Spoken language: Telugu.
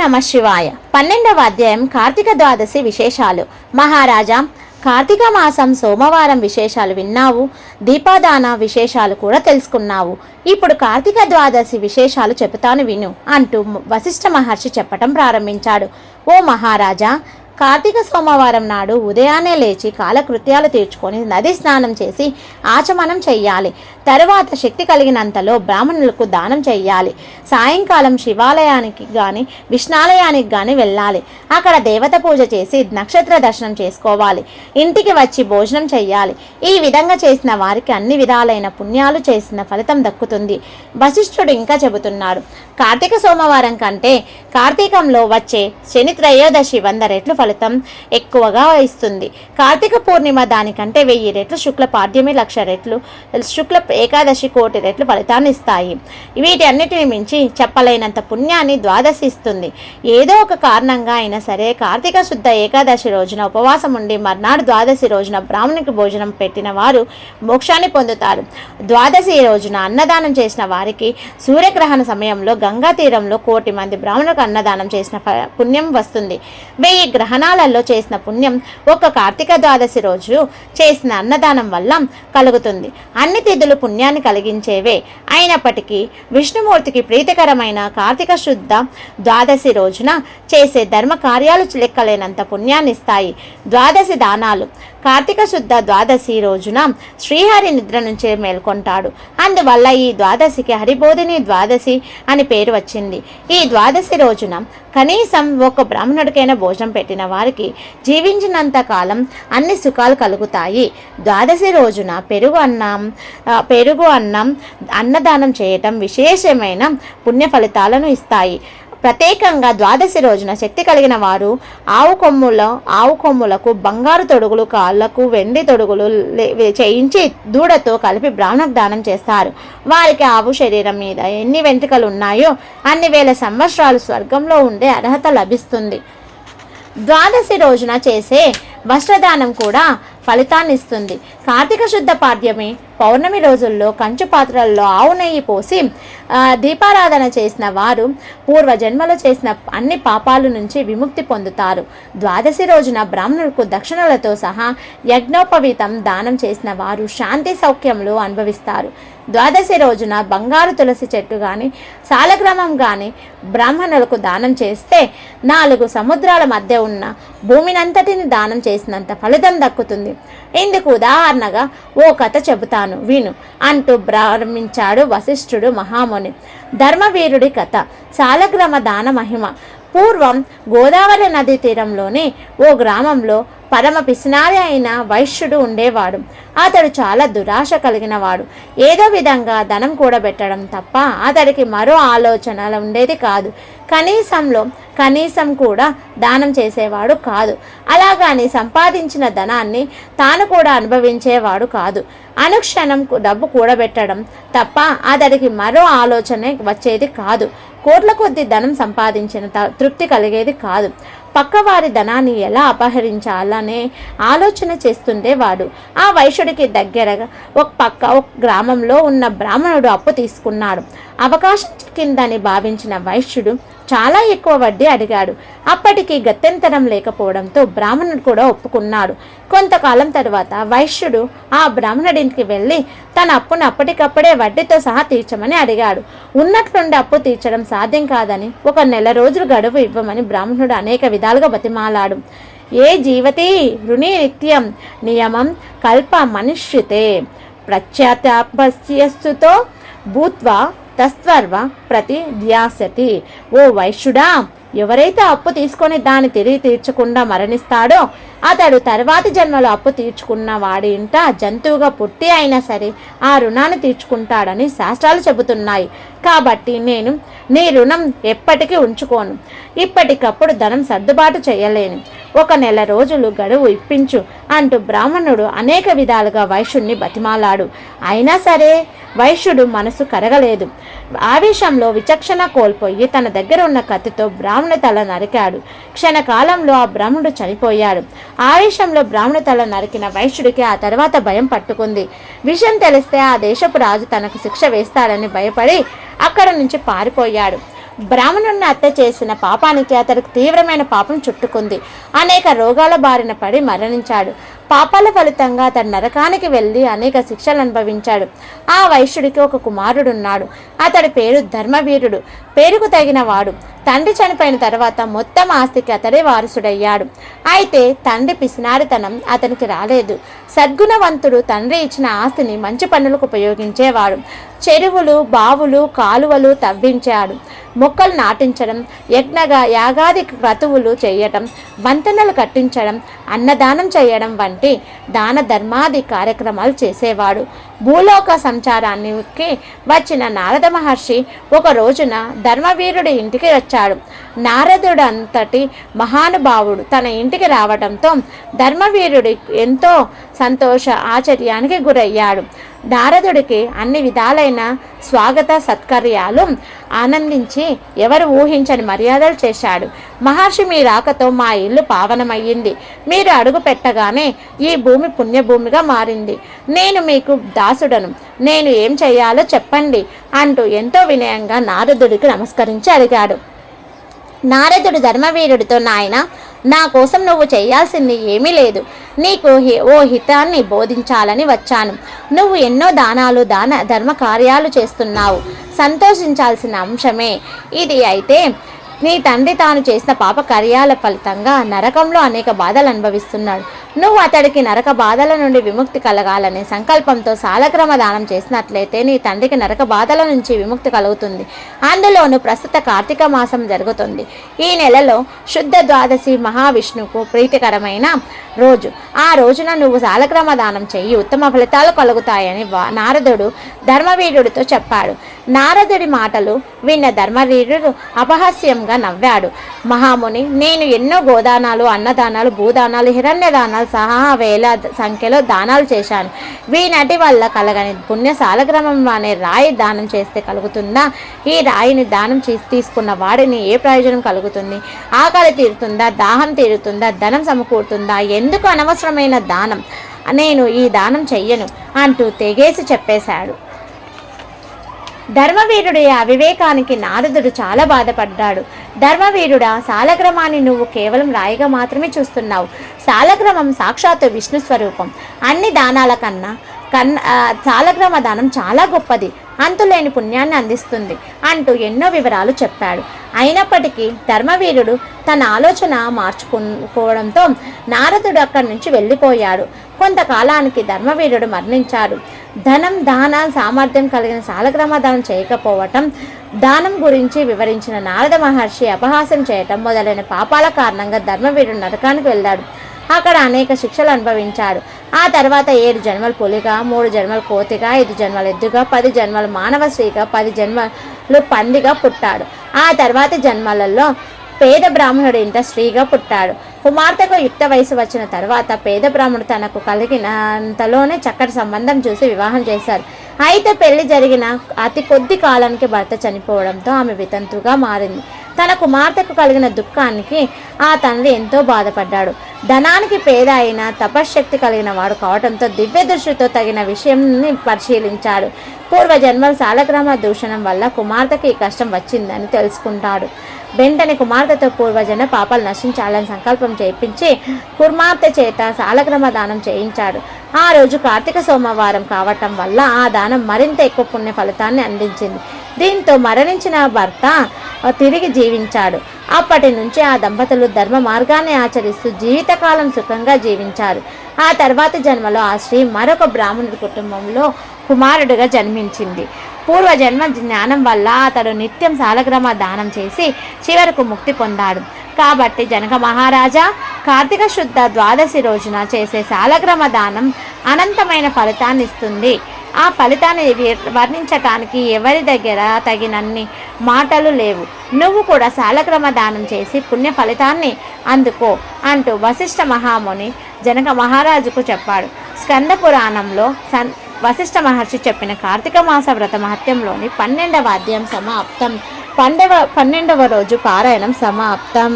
నమ శివాయ. పన్నెండవ అధ్యాయం కార్తీక ద్వాదశి విశేషాలు. మహారాజా కార్తీక మాసం సోమవారం విశేషాలు విన్నావు? దీపాదాన విశేషాలు కూడా తెలుసుకున్నావు. ఇప్పుడు కార్తీక ద్వాదశి విశేషాలు చెబుతాను విను అంటూ వశిష్ఠ మహర్షి చెప్పటం ప్రారంభించాడు. ఓ మహారాజా కార్తీక సోమవారం నాడు ఉదయాన్నే లేచి కాలకృత్యాలు తీర్చుకొని నది స్నానం చేసి ఆచమనం చెయ్యాలి. తరువాత శక్తి కలిగినంతలో బ్రాహ్మణులకు దానం చెయ్యాలి. సాయంకాలం శివాలయానికి కానీ విష్ణాలయానికి కానీ వెళ్ళాలి. అక్కడ దేవత పూజ చేసి నక్షత్ర దర్శనం చేసుకోవాలి. ఇంటికి వచ్చి భోజనం చెయ్యాలి. ఈ విధంగా చేసిన వారికి అన్ని విధాలైన పుణ్యాలు చేసిన ఫలితం దక్కుతుంది. వశిష్ఠుడు ఇంకా చెబుతున్నాడు. కార్తీక సోమవారం కంటే కార్తీకంలో వచ్చే శని త్రయోదశి వంద రెట్లు ఫలితం ఎక్కువగా ఇస్తుంది. కార్తీక పూర్ణిమ దానికంటే వెయ్యి రెట్లు శుక్ల పాడ్యమి లక్ష రెట్లు శుక్ల ఏకాదశి కోటి రెట్లు ఫలితాన్ని ఇస్తాయి. వీటి అన్నిటిని మించి చెప్పలేనంత పుణ్యాన్ని ద్వాదశి ఇస్తుంది. ఏదో ఒక కారణంగా అయినా సరే కార్తీక శుద్ధ ఏకాదశి రోజున ఉపవాసం ఉండి మర్నాడు ద్వాదశి రోజున బ్రాహ్మణునికి భోజనం పెట్టిన వారు మోక్షాన్ని పొందుతారు. ద్వాదశి రోజున అన్నదానం చేసిన వారికి సూర్యగ్రహణ సమయంలో గంగా తీరంలో కోటి మంది బ్రాహ్మణులకు అన్నదానం చేసిన పుణ్యం వస్తుంది. వెయ్యి గ్రహణాలలో చేసిన పుణ్యం ఒక కార్తీక ద్వాదశి రోజు చేసిన అన్నదానం వల్ల కలుగుతుంది. అన్ని తిథులు పుణ్యాన్ని కలిగించేవే. అయినప్పటికీ విష్ణుమూర్తికి ప్రీతికరమైన కార్తీక శుద్ధ ద్వాదశి రోజున చేసే ధర్మ కార్యాలు లెక్కలేనంత పుణ్యాన్ని ఇస్తాయి. ద్వాదశి దానాలు. కార్తీక శుద్ధ ద్వాదశి రోజున శ్రీహరి నిద్ర నుంచే మేల్కొంటాడు. అందువల్ల ఈ ద్వాదశికి హరిబోధిని ద్వాదశి అని పేరు వచ్చింది. ఈ ద్వాదశి రోజున కనీసం ఒక బ్రాహ్మణుడికైనా భోజనం పెట్టిన వారికి జీవించినంత కాలం అన్ని సుఖాలు కలుగుతాయి. ద్వాదశి రోజున పెరుగు అన్నం పెరుగు అన్నం అన్నదానం చేయటం విశేషమైన పుణ్య ఫలితాలను ఇస్తాయి. ప్రత్యేకంగా ద్వాదశి రోజున శక్తి కలిగిన వారు ఆవు కొమ్ముల ఆవు కొమ్ములకు బంగారు తొడుగులు కాళ్ళకు వెండి తొడుగులు చేయించి దూడతో కలిపి బ్రాహ్మణకు దానం చేస్తారు. వారికి ఆవు శరీరం మీద ఎన్ని వెంట్రుకలు ఉన్నాయో అన్ని వేల సంవత్సరాలు స్వర్గంలో ఉండే అర్హత లభిస్తుంది. ద్వాదశి రోజున చేసే వస్త్రదానం కూడా ఫలితాన్ని ఇస్తుంది కార్తీక శుద్ధ పాడ్యమి పౌర్ణమి రోజుల్లో కంచు పాత్రల్లో ఆవు నెయ్యి పోసి దీపారాధన చేసిన వారు పూర్వజన్మలో చేసిన అన్ని పాపాల నుంచి విముక్తి పొందుతారు. ద్వాదశి రోజున బ్రాహ్మణులకు దక్షిణలతో సహా యజ్ఞోపవీతం దానం చేసిన వారు శాంతి సౌఖ్యములు అనుభవిస్తారు. ద్వాదశి రోజున బంగారు తులసి చెట్టు కానీ సాలగ్రామం కానీ బ్రాహ్మణులకు దానం చేస్తే నాలుగు సముద్రాల మధ్య ఉన్న భూమినంతటిని దానం చేసినంత ఫలితం దక్కుతుంది. ఇందుకు ఉదాహరణగా ఓ కథ చెబుతాను విను అంటూ ప్రారంభించాడు వశిష్ఠుడు మహాముని. ధర్మవీరుడి కథ సాలగ్రామ దాన మహిమ. పూర్వం గోదావరి నదీ తీరంలోని ఓ గ్రామంలో పరమ పిసినారి అయిన వైశ్యుడు ఉండేవాడు. అతడు చాలా దురాశ కలిగిన వాడు ఏదో విధంగా ధనం కూడబెట్టడం తప్ప అతడికి మరో ఆలోచన ఉండేది కాదు. కనీసంలో కనీసం కూడా దానం చేసేవాడు కాదు. అలాగని సంపాదించిన ధనాన్ని తాను కూడా అనుభవించేవాడు కాదు. అనుక్షణం డబ్బు కూడబెట్టడం తప్ప అతడికి మరో ఆలోచన వచ్చేది కాదు. కోట్ల కొద్ది ధనం సంపాదించిన త- తృప్తి కలిగేది కాదు. పక్కవారి ధనాన్ని ఎలా అపహరించాలనే ఆలోచన చేస్తుండేవాడు ఆ వైశ్యుడికి దగ్గరగా ఒక పక్క ఒక గ్రామంలో ఉన్న బ్రాహ్మణుడు అప్పు తీసుకున్నాడు. అవకాశం కిందని భావించిన వైశ్యుడు చాలా ఎక్కువ వడ్డీ అడిగాడు. అప్పటికి గత్యంతరం లేకపోవడంతో బ్రాహ్మణుడు కూడా ఒప్పుకున్నాడు. కొంతకాలం తరువాత వైశ్యుడు ఆ బ్రాహ్మణుడింటికి వెళ్ళి తన అప్పును అప్పటికప్పుడే వడ్డీతో సహా తీర్చమని అడిగాడు. ఉన్నట్లుండి అప్పు తీర్చడం సాధ్యం కాదని ఒక నెల రోజులు గడువు ఇవ్వమని బ్రాహ్మణుడు అనేక విధాలుగా బతిమాలాడు. ఏ జీవతి రుణి నిత్యం నియమం కల్ప మనుష్యతే ప్రత్యాతాపస్యస్తుతో భూత్వా తస్వర్వ ప్రతి ధ్యాసతి ఓ వైశ్యుడా ఎవరైతే అప్పు తీసుకొని దాన్ని తిరిగి తీర్చకుండా మరణిస్తాడో అతడు తర్వాతి జన్మలో అప్పు తీర్చుకున్న వాడి ఇంట జంతువుగా పుట్టి అయినా సరే ఆ రుణాన్ని తీర్చుకుంటాడని శాస్త్రాలు చెబుతున్నాయి. కాబట్టి నేను నీ రుణం ఎప్పటికీ ఉంచుకోను. ఇప్పటికప్పుడు ధనం సర్దుబాటు చేయలేను. ఒక నెల రోజులు గడువు ఇప్పించు అంటూ బ్రాహ్మణుడు అనేక విధాలుగా వైశ్యుణ్ణి బతిమాలాడు. అయినా సరే వైశ్యుడు మనసు కరగలేదు. ఆవేశంలో విచక్షణ కోల్పోయి తన దగ్గర ఉన్న కత్తితో బ్రాహ్మణ తల నరికాడు. క్షణకాలంలో ఆ బ్రాహ్మణుడు చనిపోయాడు. ఆవేశంలో బ్రాహ్మణ తల నరికిన వైశ్యుడికి ఆ తర్వాత భయం పట్టుకుంది. విషయం తెలిస్తే ఆ దేశపు రాజు తనకు శిక్ష వేస్తాడని భయపడి అక్కడ నుంచి పారిపోయాడు. బ్రాహ్మణుడిని హత్య చేసిన పాపానికి అతడికి తీవ్రమైన పాపం చుట్టుకుంది. అనేక రోగాల బారిన పడి మరణించాడు. పాపాల ఫలితంగా అతడు నరకానికి వెళ్ళి అనేక శిక్షలు అనుభవించాడు. ఆ వైశ్యుడికి ఒక కుమారుడున్నాడు. అతడి పేరు ధర్మవీరుడు. పేరుకు తగిన వాడు. తండ్రి చనిపోయిన తర్వాత మొత్తం ఆస్తికి అతడే వారసుడయ్యాడు. అయితే తండ్రి పిసినారితనం అతనికి రాలేదు. సద్గుణవంతుడు తండ్రి ఇచ్చిన ఆస్తిని మంచి పనులకు ఉపయోగించేవాడు. చెరువులు బావులు కాలువలు తవ్వించాడు. మొక్కలు నాటించడం యజ్ఞగా యాగాది క్రతువులు చేయటం వంతెనలు కట్టించడం అన్నదానం చేయడం వంటి దాన ధర్మాది కార్యక్రమాలు చేసేవాడు. భూలోక సంచారానికి వచ్చిన నారద మహర్షి ఒక రోజున ధర్మవీరుడి ఇంటికి వచ్చాడు. నారదుడు అంతటి మహానుభావుడు తన ఇంటికి రావడంతో ధర్మవీరుడి ఎంతో సంతోష ఆశ్చర్యానికి గురయ్యాడు. నారదుడికి అన్ని విధాలైన స్వాగత సత్కర్యాలు ఆనందించి ఎవరు ఊహించని మర్యాదలు చేశాడు. మహర్షి మీ రాకతో మా ఇల్లు పావనమయ్యింది. మీరు అడుగు పెట్టగానే ఈ భూమి పుణ్యభూమిగా మారింది. నేను మీకు దాసుడను. నేను ఏం చేయాలో చెప్పండి అంటూ ఎంతో వినయంగా నారదుడికి నమస్కరించి అడిగాడు. నారదుడు ధర్మవీరుడితో నాయన నా కోసం నువ్వు చేయాల్సింది ఏమీ లేదు. నీకు ఓ హితాన్ని బోధించాలని వచ్చాను. నువ్వు ఎన్నో దానాలు దాన ధర్మ కార్యాలు చేస్తున్నావు. సంతోషించాల్సిన అంశమే. ఇది అయితే నీ తండ్రి తాను చేసిన పాప కార్యాల ఫలితంగా నరకంలో అనేక బాధలు అనుభవిస్తున్నాడు. నువ్వు అతడికి నరక బాధల నుండి విముక్తి కలగాలనే సంకల్పంతో సాలక్రమ దానం చేసినట్లయితే నీ తండ్రికి నరక బాధల నుంచి విముక్తి కలుగుతుంది. అందులోను ప్రస్తుత కార్తీక మాసం జరుగుతుంది. ఈ నెలలో శుద్ధ ద్వాదశి మహావిష్ణువుకు ప్రీతికరమైన రోజు. ఆ రోజున నువ్వు సాలక్రమ దానం చెయ్యి ఉత్తమ ఫలితాలు కలుగుతాయని నారదుడు ధర్మవీరుడితో చెప్పాడు. నారదుడి మాటలు విన్న ధర్మవీరుడు అపహాస్యంగా నవ్వాడు. మహాముని నేను ఎన్నో గోదానాలు అన్నదానాలు భూదానాలు హిరణ్య దానాలు సహా వేల సంఖ్యలో దానాలు చేశాను. వీనటి వల్ల కలగని పుణ్య సాలగ్రామం అనే రాయి దానం చేస్తే కలుగుతుందా? ఈ రాయిని దానం చేసి తీసుకున్న వాడిని ఏ ప్రయోజనం కలుగుతుంది? ఆకలి తీరుతుందా? దాహం తీరుతుందా? ధనం సమకూరుతుందా? ఎందుకు అనవసరమైన దానం? నేను ఈ దానం చెయ్యను అంటూ తెగేసి చెప్పేశాడు. ధర్మవీరుడి అవివేకానికి నారదుడు చాలా బాధపడ్డాడు. ధర్మవీరుడా సాలగ్రమాన్ని నువ్వు కేవలం రాయిగా మాత్రమే చూస్తున్నావు. సాలగ్రమం సాక్షాత్తు విష్ణు స్వరూపం. అన్ని దానాల కన్నా కన్న ఆ, సాలగ్రామ దానం చాలా గొప్పది. అంతులేని పుణ్యాన్ని అందిస్తుంది అంటూ ఎన్నో వివరాలు చెప్పాడు. అయినప్పటికీ ధర్మవీరుడు తన ఆలోచన మార్చుకోవడంతో నారదుడు అక్కడి నుంచి వెళ్ళిపోయాడు. కొంతకాలానికి ధర్మవీరుడు మరణించాడు. ధనం దాన సామర్థ్యం కలిగిన సాలగ్రామ దానం చేయకపోవటం దానం గురించి వివరించిన నారద మహర్షి అపహాసం చేయటం మొదలైన పాపాల కారణంగా ధర్మవీరుడు నరకానికి వెళ్ళాడు. అక్కడ అనేక శిక్షలు అనుభవించాడు. ఆ తర్వాత ఏడు జన్మలు పులిగా మూడు జన్మలు కోతిగా ఐదు జన్మలు ఎద్దుగా పది జన్మలు మానవ స్త్రీగా పది జన్మలు పందిగా పుట్టాడు. ఆ తర్వాత జన్మలలో పేద బ్రాహ్మణుడు ఇంట స్త్రీగా పుట్టాడు. కుమార్తెకు యుక్త వయసు వచ్చిన తర్వాత పేద బ్రాహ్మణుడు తనకు కలిగినంతలోనే చక్కటి సంబంధం చూసి వివాహం చేశారు. అయితే పెళ్ళి జరిగిన అతి కొద్ది కాలానికి భర్త చనిపోవడంతో ఆమె వితంతుగా మారింది. తన కుమార్తెకు కలిగిన దుఃఖానికి ఆ తండ్రి ఎంతో బాధపడ్డాడు. ధనానికి పేద అయిన తపశ్శక్తి కలిగిన వాడు కావడంతో దివ్య దృష్టితో తగిన విషయంని పరిశీలించాడు. పూర్వజన్మల సాలగ్రామ దూషణం వల్ల కుమార్తెకి ఈ కష్టం వచ్చిందని తెలుసుకుంటాడు. వెంటనే కుమార్తెతో పూర్వజన పాపాలు నశించాలని సంకల్పం చేయించి కుమార్తె చేత సాలగ్రామ దానం చేయించాడు. ఆ రోజు కార్తీక సోమవారం కావటం వల్ల ఆ దానం మరింత ఎక్కువ పుణ్య ఫలితాన్ని అందించింది. దీంతో మరణించిన భర్త తిరిగి జీవించాడు. అప్పటి నుంచి ఆ దంపతులు ధర్మ మార్గాన్ని ఆచరిస్తూ జీవితకాలం సుఖంగా జీవించారు. ఆ తర్వాతి జన్మలో ఆ స్త్రీ మరొక బ్రాహ్మణుడి కుటుంబంలో కుమారుడిగా జన్మించింది. పూర్వజన్మ జ్ఞానం వల్ల అతడు నిత్యం సాలగ్రామ దానం చేసి చివరకు ముక్తి పొందాడు. కాబట్టి జనక మహారాజా కార్తీక శుద్ధ ద్వాదశి రోజున చేసే సాలగ్రామ దానం అనంతమైన ఫలితాన్ని ఇస్తుంది. ఆ ఫలితాన్ని వర్ణించటానికి ఎవరి దగ్గర తగినన్ని మాటలు లేవు. నువ్వు కూడా సాలగ్రామ దానం చేసి పుణ్య ఫలితాన్ని అందుకో అంటూ వశిష్ఠ మహాముని జనక మహారాజుకు చెప్పాడు. స్కంద పురాణంలో సన్ వశిష్ఠ మహర్షి చెప్పిన కార్తీక మాస వ్రత మహత్యంలోని పన్నెండవ అధ్యాయం సమాప్తం. పండవ పన్నెండవ రోజు పారాయణం సమాప్తం.